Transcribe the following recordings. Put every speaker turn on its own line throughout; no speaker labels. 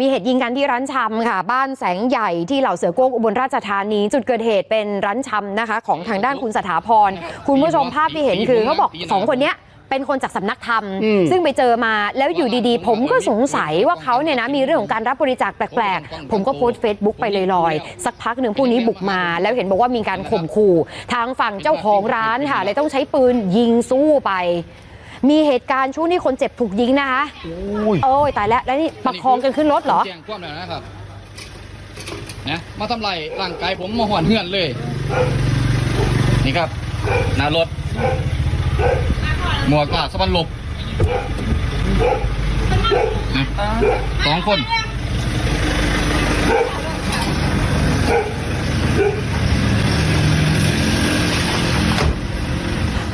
มีเหตุยิงกันที่ร้านชำค่ะ บ้านแสงใหญ่ที่เหล่าเสือโก้งอุบลราชธานี จุดเกิดเหตุเป็นร้านชำนะคะ ของทางด้านคุณสถาพร คุณผู้ชมภาพที่เห็นคือเขาบอกสองคนเนี้ยเป็นคนจากสำนักธรรม
อืม
ซึ่งไปเจอมาแล้วอยู่ดีๆ ผมก็สงสัยว่าเขาเนี่ยนะมีเรื่องของการรับบริจาคแปลกๆ ผมก็โพสต์เฟซบุ๊กไปลอยๆ สักพักหนึ่งผู้นี้บุกมา แล้วเห็นบอกว่ามีการข่มขู่ ทางฝั่งเจ้าของร้านค่ะเลยต้องใช้ปืนยิงสู้ไป มีเหตุการณ์ช่วงนี้คนเจ็บถูกยิงนะคะ
อุ้ย
โอ้ยตายแล้วแล้วนี่ประคองกันขึ้นรถเหรอ
แจ้งความแล้วนะครับนะมาทำลายร่างกายผมมาหอนเหือนเลย นี่ครับหน้ารถ หมวกกาสะบันหลบนะสองคน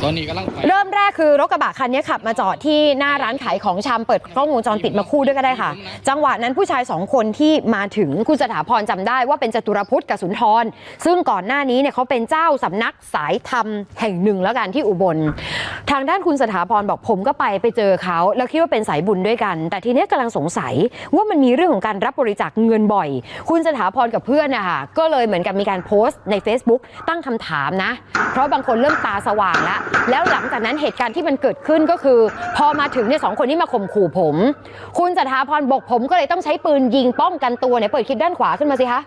ตอนนี้กำลังไป
เริ่มแรกคือรถกระบะคันนี้ขับมาจอดที่หน้าร้านขายของชำเปิดกล้องวงจรปิดมาคู่ด้วยก็ได้ค่ะ จังหวะนั้นผู้ชายสองคนที่มาถึงคุณสถาพรจำได้ว่าเป็นจตุรพุทธกับสุนทร ซึ่งก่อนหน้านี้เนี่ยเขาเป็นเจ้าสำนักสายธรรมแห่งหนึ่งแล้วกันที่อุบล ทางด้านคุณสถาพรบอกผมก็ไปไปเจอเขาแล้วคิดว่าเป็นสายบุญด้วยกัน แต่ทีเนี้ยกำลังสงสัยว่ามันมีเรื่องของการรับบริจาคเงินบ่อย คุณสถาพรกับเพื่อนนะคะก็เลยเหมือนกับมีการโพสต์ใน Facebook ตั้งคำถามนะ เพราะบางคนเริ่มตาสว่างแล้วแล้วหลังจากนั้นเหตุการณ์ที่มันเกิดขึ้นก็คือ พอมาถึงเนี่ยสองคนนี้มาข่มขู่ผม คุณสถาพรบอกผมก็เลยต้องใช้ปืนยิงป้องกันตัวเนี่ยเปิดคลิปด้านขวาขึ้นมาสิคะ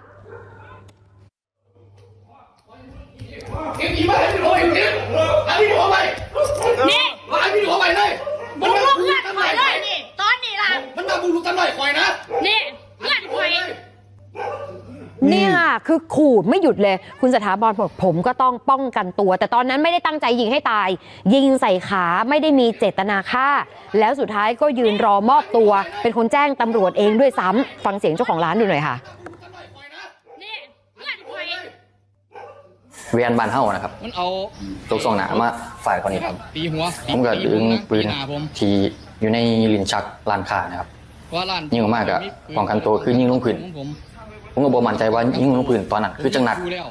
เก็บอีมาให้พี่โรยเก็บเอาพี่โรไป
นี่
เอาพี่โรไปเลย
บุกลุกเพื่อนข่อยเลยนี่ตอนนี้ล่ะ
มันมาบุกลุกกันหน่อยคอยนะ
นี่เพื่อนข่อย
เนี่ยคือขู่ไม่หยุดเลย คุณสถาพรบอกผมก็ต้องป้องกันตัว แต่ตอนนั้นไม่ได้ตั้งใจยิงให้ตาย ยิงใส่ขาไม่ได้มีเจตนาฆ่า แล้วสุดท้ายก็ยืนรอมอบตัว เป็นคนแจ้งตำรวจเองด้วยซ้ำฟังเสียงเจ้าของร้านดูหน่อยค่ะ
นี่เพื่อนข่อย
เวียนบานเฮานะครับ
มันเอา
ตกสองหนามาฝ่ายคนนี้ครับ
ตีหัว
ผมก็ดึงปืน
หน้าผม
ที่อยู่ในลิ้นชักลานค้านะครับ
ว่าร้าน
ยิงออกมาก็ป้องกันตัวคือยิงลงพื้น
ผม
ผมก็บ่มั่นใจว่ายิงลงพื้นตอนนั้น คือจังหนัก
ดูแล้ว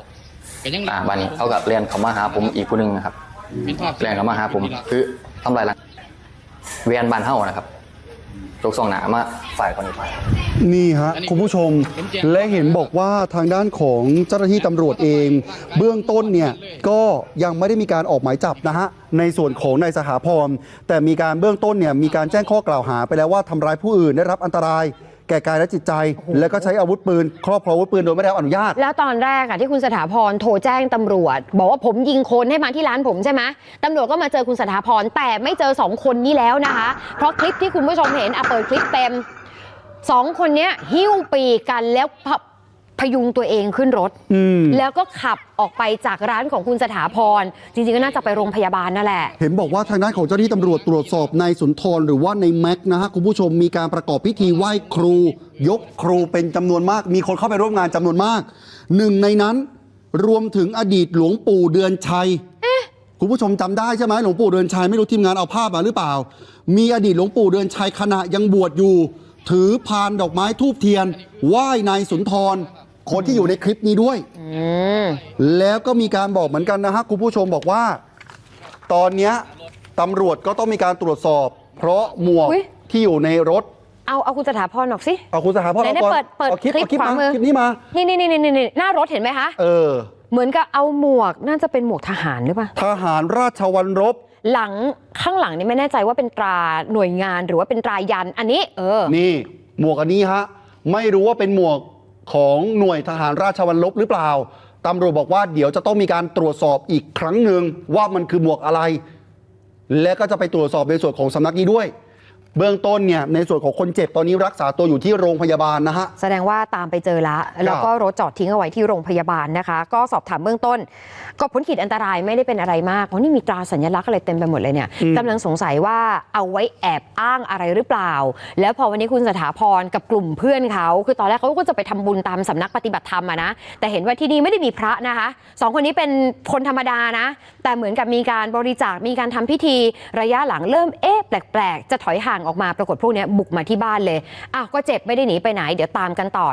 ก็ยัง
อ่าบานนี้เขากับเรียนเขามาหาผมอีกผู้หนึงนะครับ
เป็นภาพ
เรียนเขามาหาผม คือทำลายร่างเวียนบานเฮานะครับตกสองหนามาฝ่ายคนนี้ไป
นี่ฮะคุณผู้ชมและเห็นบอกว่าทางด้านของเจ้าหน้าที่ตำรวจเอง เบื้องต้นเนี่ยก็ยังไม่ได้มีการออกหมายจับนะฮะในส่วนของนายสถาพรแต่มีการเบื้องต้นเนี่ยมีการแจ้งข้อกล่าวหาไปแล้วว่าทำร้ายผู้อื่นได้รับอันตราย แก่กายและจิตใจ แล้วก็ใช้อาวุธปืน ครอบครองอาวุธปืนโดยไม่ได้รับอนุญาต
แล้วตอนแรกอะที่คุณสถาพรโทรแจ้งตำรวจ บอกว่าผมยิงคนให้มาที่ร้านผมใช่ไหมตำรวจก็มาเจอคุณสถาพรแต่ไม่เจอสองคนนี้แล้วนะคะ เพราะคลิปที่คุณผู้ชมเห็นอะเปิดคลิปเต็มสองคนเนี้ยหิ้วปีกกันแล้ว พะพยุงตัวเองขึ้นรถ
อืม
แล้วก็ขับออกไปจากร้านของคุณสถาพร จริงๆ ก็น่าจะไปโรงพยาบาลนั่นแหละ
เห็นบอกว่าทางด้านของเจ้าหน้าที่ตำรวจตรวจสอบนายสุนทรหรือว่าในแม็กซ์นะฮะคุณผู้ชมมีการประกอบพิธีไหว้ครู ยกครูเป็นจำนวนมาก มีคนเข้าไปร่วมงานจำนวนมาก หนึ่งในนั้นรวมถึงอดีตหลวงปู่เดือนชัยคุณผู้ชมจำได้ใช่ไหมหลวงปู่เดือนชัยไม่รู้ทีมงานเอาภาพมาหรือเปล่า มีอดีตหลวงปู่เดือนชัยขณะยังบวชอยู่ ถือพานดอกไม้ทูบเทียนไหว้นายสุนทร คนที่อยู่ในคลิปนี้ด้วย
อืม
แล้วก็มีการบอกเหมือนกันนะฮะคุณผู้ชมบอกว่า ตอนเนี้ยตำรวจก็ต้องมีการตรวจสอบ เพราะหมวก
อุ๊ย
ที่อยู่ในรถ
เอาเอาคุณสถาพรออกสิ
เอาคุณสถาพร
ไหน
อาก่อน
ๆเปิดเปิด
อาคลิป
คลิป
เอาคลิป
ขวา
มา
มือ
คลิปนี้มา
นี่นี่นี่นี่นี่หน้ารถเห็นไหมคะ
เออ
เหมือนกับเอาหมวกน่าจะเป็นหมวกทหารหรือเปล่า
ทหารราชวัลรบ
หลังข้างหลังนี่ไม่แน่ใจว่าเป็นตราหน่วยงานหรือว่าเป็นตรายันอันนี้ เออ
นี่หมวกอันนี้ฮะไม่รู้ว่าเป็นหมวกของหน่วยทหารราชวัลลบหรือเปล่าตำรวจบอกว่าเดี๋ยวจะต้องมีการตรวจสอบอีกครั้งหนึ่งว่ามันคือหมวกอะไร และก็จะไปตรวจสอบในส่วนของสำนักนี้ด้วย เบื้องต้นเนี่ยในส่วนของคนเจ็บตอนนี้รักษาตัวอยู่ที่โรงพยาบาลนะฮะ
แสดงว่าตามไปเจอละแล้วก็รถจอดทิ้งเอาไว้ที่โรงพยาบาลนะคะ ก็สอบถามเบื้องต้น ก็พ้นขีดอันตรายไม่ได้เป็นอะไรมากเพราะนี่มีตราสัญลักษณ์อะไรเต็มไปหมดเลยเนี่ย
อืม
กำลังสงสัยว่าเอาไว้แอบอ้างอะไรหรือเปล่า แล้วพอวันนี้คุณสถาพรกับกลุ่มเพื่อนเขา คือตอนแรกเขาก็จะไปทำบุญตามสำนักปฏิบัติธรรมอะนะแต่เห็นว่าที่นี่ไม่ได้มีพระนะคะสองคนนี้เป็นคนธรรมดานะ แต่เหมือนกับมีการบริจาคมีการทำพิธีระยะหลังเริ่มเอ๊ะแปลกๆ จะถอยห่างออกมาปรากฏพวกนี้บุกมาที่บ้านเลยอ้าวก็เจ็บไม่ได้หนีไปไหน เดี๋ยวตามกันต่อ